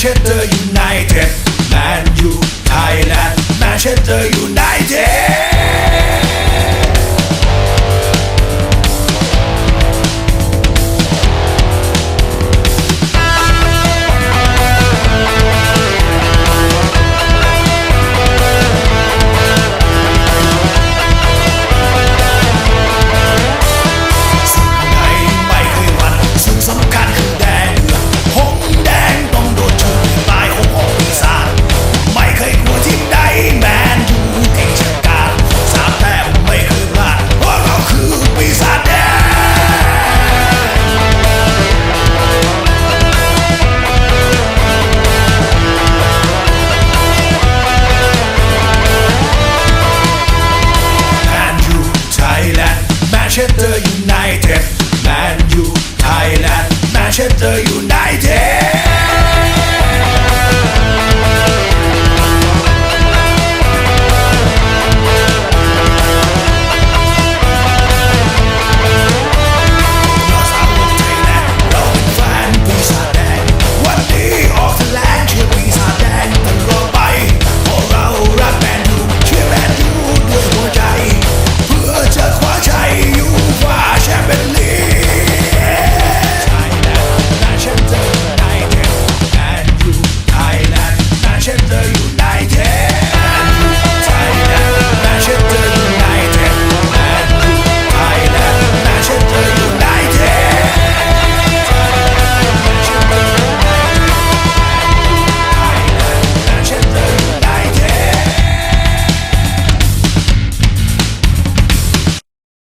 เชสเตอร์ยูไนเต็ดแมนยูไทยแลนด์แมนเชสเตอร์ยูไนเต็ด Cheddar, you